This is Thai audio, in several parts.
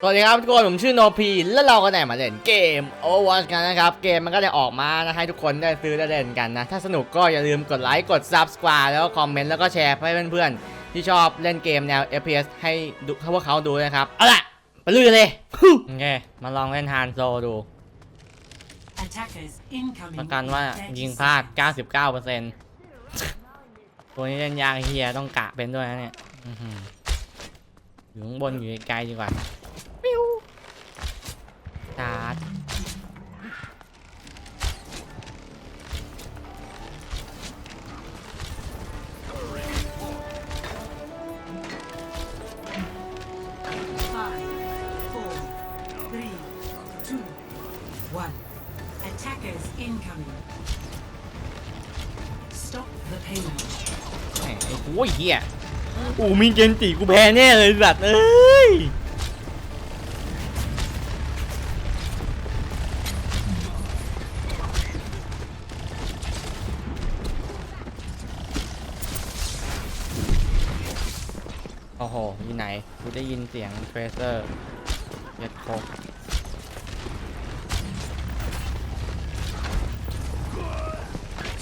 สวัสดีครับทุกคนผมชื่อโนพีแล้วเราก็ได้มาเล่นเกม Overwatch กันนะครับ เกมมันก็จะออกมานะให้ทุกคนได้ซื้อได้เล่นกันนะ ถ้าสนุกก็อย่าลืมกดไลค์กด Subscribe แล้วก็คอมเมนต์แล้วก็แชร์ให้เพื่อนๆ ที่ชอบเล่นเกมแนว FPS ให้ดูให้พวกเขาดูนะครับ เอาล่ะ ไปลุยกันเลยโอเคมาลองเล่นฮานโซดู Attackers incoming. ประกันว่า in 30ยิงพลาด seconds. 99%ตัวนี้เล่นยากเฮียต้องกะเป็นด้วยนะเนี่ยอื้อหืออยู่ข้างบนอยู่ไกลๆดีกว่าปิ้วชาร์จ Five, four, three, two, one. Attackers incoming. Stop the payload. แห มไอ้โอ้ยเฮียอูมีเกนจิกูแพ้แน่เลยสัตว์เอ้ย โอ้โหอยู่ไหนกูได้ยินเสียงเทรเซอร์เย็ดโคก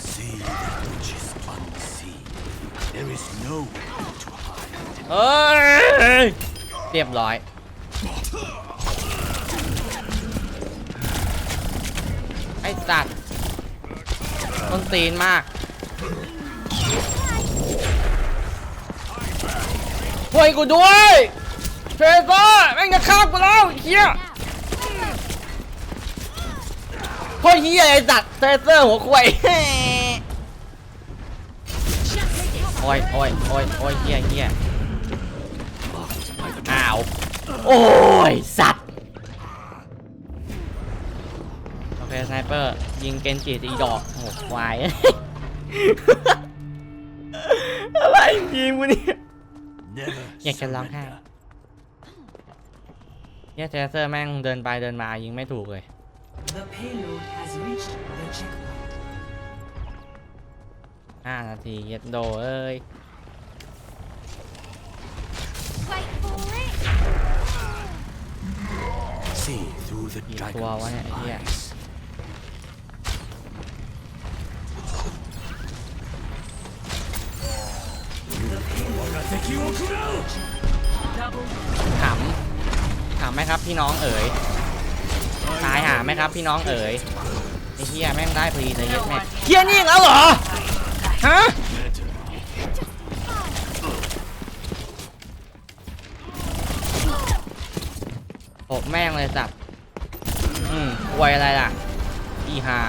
See that which is unseen. There is no way to hide. เอ้ยเรียบร้อยไอ้สัตว์ต้นตีนมาก ช่วยกูด้วยเฟเซอร์แม่งจะฆ่ากูแล้วไอ้เฮียโคตรเฮียไอ้สัตว์เฟเซอร์หัวควายโอ้ยโอ้ยโอ้ยโอ้ยเฮียเฮียอ้าว โอ้ย สัตว์ โอเคสไนเปอร์ ยิงเกนจิตีดอกโอ้โหควาย อะไรยิงกูเนี่ย อยากจะร้องไห้ surrender. เฮียเทเซอร์แม่งเดินไปเดินมายิงไม่ถูกเลย The payload has reached the checkpoint. 5นาทีเย็ดโดเอ้ย Wait for it! See through the กี่ตัววะ dragon's เนี่ยไอ้เฮีย eyes. Double ขำขำไหมครับพี่น้องเอ๋ยตายหาไหมครับพี่น้องเอ๋ยไอ้เฮียแม่งได้พอดีเลยเย็ดแม่งเฮียนี่อีกแล้วเหรอฮะโอบแม่งเลยสัตว์อืมอวยอะไรล่ะอีหา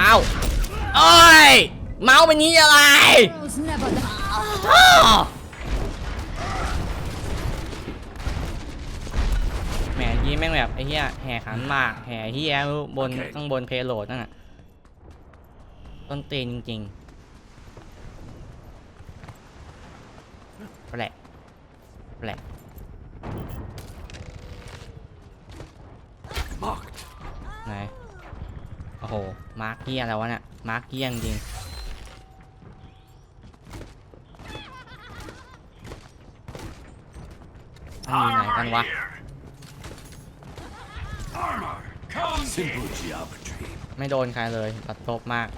อาโอ้ย เมาส์เป็นนี้อะไร Girls never die. อ้าวแหมยี่แม่งแบบไอ้เหี้ยแห่ขันหมากแห่เหี้ยบนข้างบนเพโลดนั่นน่ะต้นตีนจริงๆแปลกแปลก Marked. ไหนโอ้โห มาร์กเกี้ยอะไรวะเนี่ย มาร์กเกี้ยจริงมันอยู่ไหนกันวะ Simple geometry. ไม่โดนใครเลยตัดทบมาก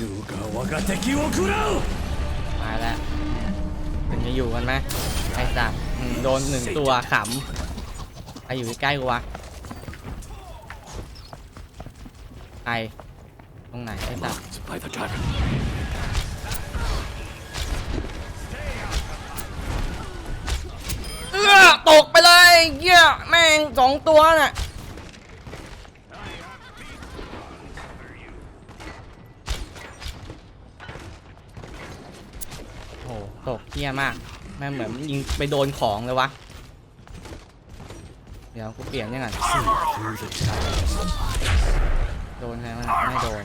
Yuga waga teki wo kurao! ตายแล้วเป็นจะอยู่กันไหมไอ้สัตว์อืมโดนหนึ่งตัวขำใครอยู่ใกล้ๆกูวะ ร ตรงไหนไอ้สัตว์ Marked by the dragon. เอื้อตกไปเลยเหี้ยแม่งสองตัวน่ะโอ้โหตกเหี้ยมาก แม่งเหมือนยิงไปโดนของเลยวะ เดี๋ยวกูเปลี่ยนยังไง โดนใช่ไหมไม่โดน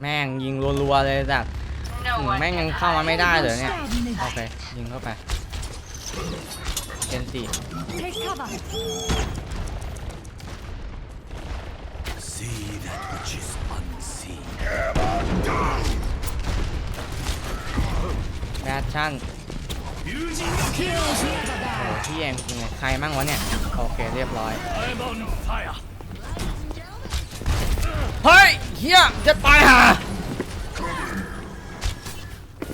แม่งยิงรัวๆเลยแบบ No แม่งยังเข้ามาไม่ได้เลยเนี่ย Stab in this โอเค ยิงเข้าไปเกนจิ Take cover. See that which is unseen. แบชชั่น Heroes never โอ้ die. พี่แยงยังไงใครมั่งวะเนี่ย โอเคเรียบร้อย เฮ้ยเฮียจะตายห่า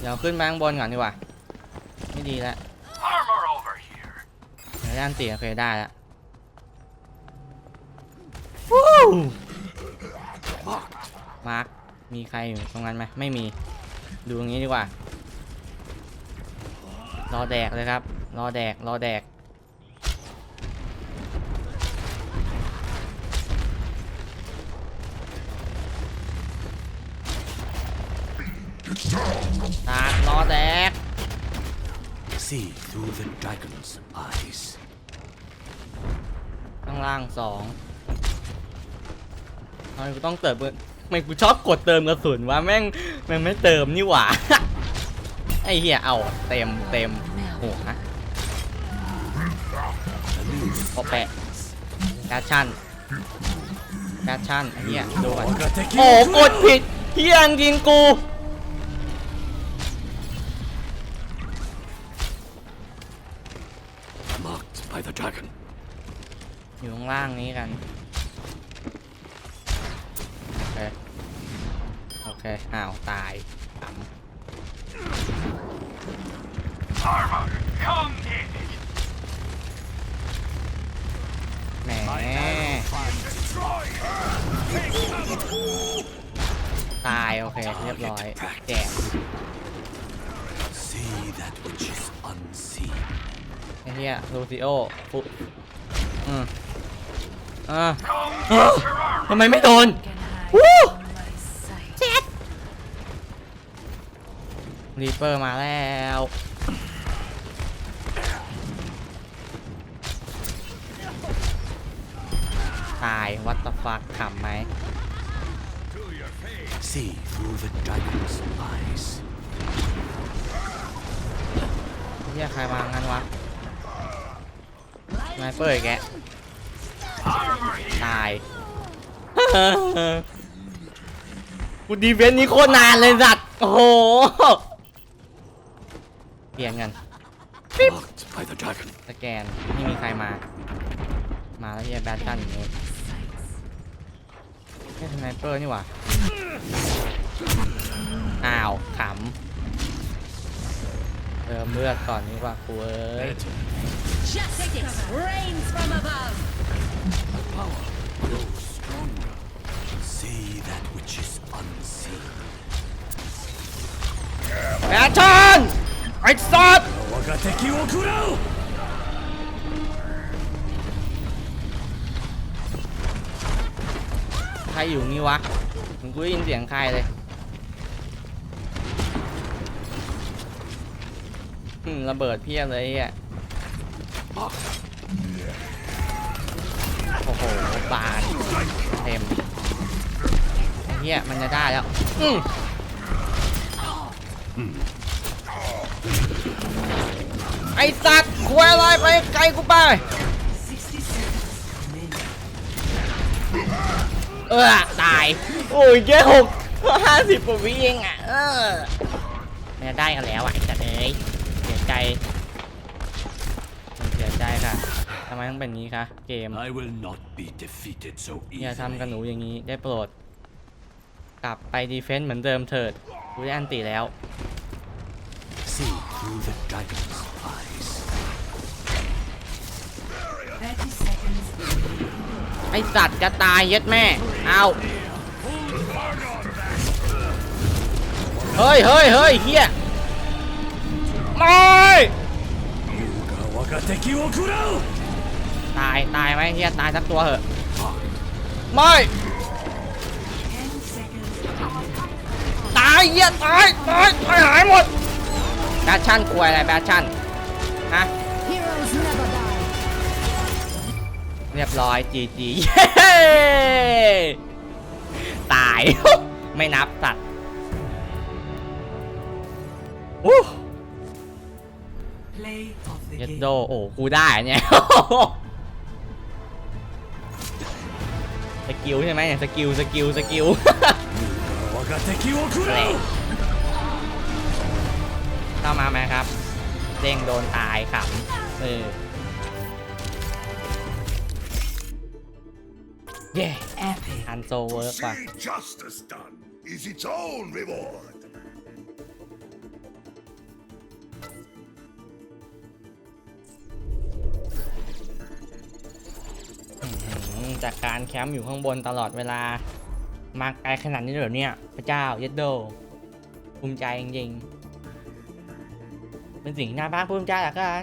เดี๋ยวขึ้นมาข้างบนก่อนดีกว่า ไม่ดีแล้วเดี๋ยวด้านตีโอเคได้แล้ววู้มาร์ค มีใครอยู่ตรงนั้นไหมไม่มี ดูตรงนี้ดีกว่า รอแดกเลยครับ รอแดก รอแดก ตากรอแดก See through the dragon's eyes. ข้างล่างสองทำไมกูต้องเติมเงินทำไมกูชอบกดเติมกระสุนวะแม่งมันไม่เติมนี่หว่า ไอ้เหี้ยเอาเต็มเต็มหัวโอแปะแฟชั่นแฟชั่นไอ้เหี้ยดูก่อนโอ้กดผิดเหี้ยจริงกู Marked by the dragon. อยู่ข้างล่างนี้กัน โอเค โอเค อ้าว ตายข Armor, come in. แหมตายโอเค เรียบร้อยแจก See that which is unseen. ไอ้เหี้ยลูซิโอฟุอืมอ่าทำไมไม่โดนวู้เจ็ดรีเปอร์มาแล้ว ตายวัตตฟักขำไหม See through the dragon's eyes. เฮียใครมางั้นวะไนเปอร์อีกแกะตายกูดีเฟนต์นี้โคตรนานเลยสัตว์โอ้โหเปลี่ยนกัน Marked by the dragon. สแกนไม่มีใครมา มาแล้วเฮียแบทชันอย่างงี้ นี่สไนเปอร์นี่หว่า อ้าวขำเติมเลือดก่อนนี่ว่ากูเอ้ย Justice reigns from above. Grow stronger. See that which is unseen. แบทชันไอ้สัตว์ รอยู่นี่วะมึงกูได้ยินเสียงใครเลยอืมระเบิดเพี้ยเลยอ้เฮียโอ้โห บานเต็มเฮียมันจะได้แล้ว อืมไอสัตว์ควายอะไรไปไกลกูไป เออตาย โอ้ยแค่หกห้าสิบกว่าวิเองอะ เออเนี่ยได้กันแล้วอะไอ้สัตว์เอ้ยเสียใจเสียใจค่ะทำไมต้องเป็นงี้คะเกม I will not be defeated so อย่าทำกับหนู easily. อย่างนี้ได้โปรด กลับไปดีเฟนต์เหมือนเดิมเถิดกูได้อันตีแล้ว See through the dragon's ไอสัตว์จะตายยัดแม่ เอาเฮ้ยเฮ้ยเฮ้ยเฮียไม่ตาย ตายไหมเฮียตายสักตัวเหอะ ไม่ ตายเฮียตาย ตาย ตายหายหมดแบชชั่นควยอะไรแบชชั่น ฮะ เรียบร้อยจีจีตาย ไม่นับตัดอู้ยัดโดโอ้กูได้เนี่ยสกิลใช่ไหมสกิลสกิลสกิลเข้ามาไหมครับเด้งโดนตายขำเออ เย้ Epic. อันโซเวิร์กว่ะ See justice done is its own reward. อืมจากการแคมป์อยู่ข้างบนตลอดเวลา มาไกลขนาดนี้เลยเหรอเนี่ยพระเจ้าเยดโดภูมิใจจริงๆ เป็นสิ่งที่น่าภาคภูมิใจเหลือเกิน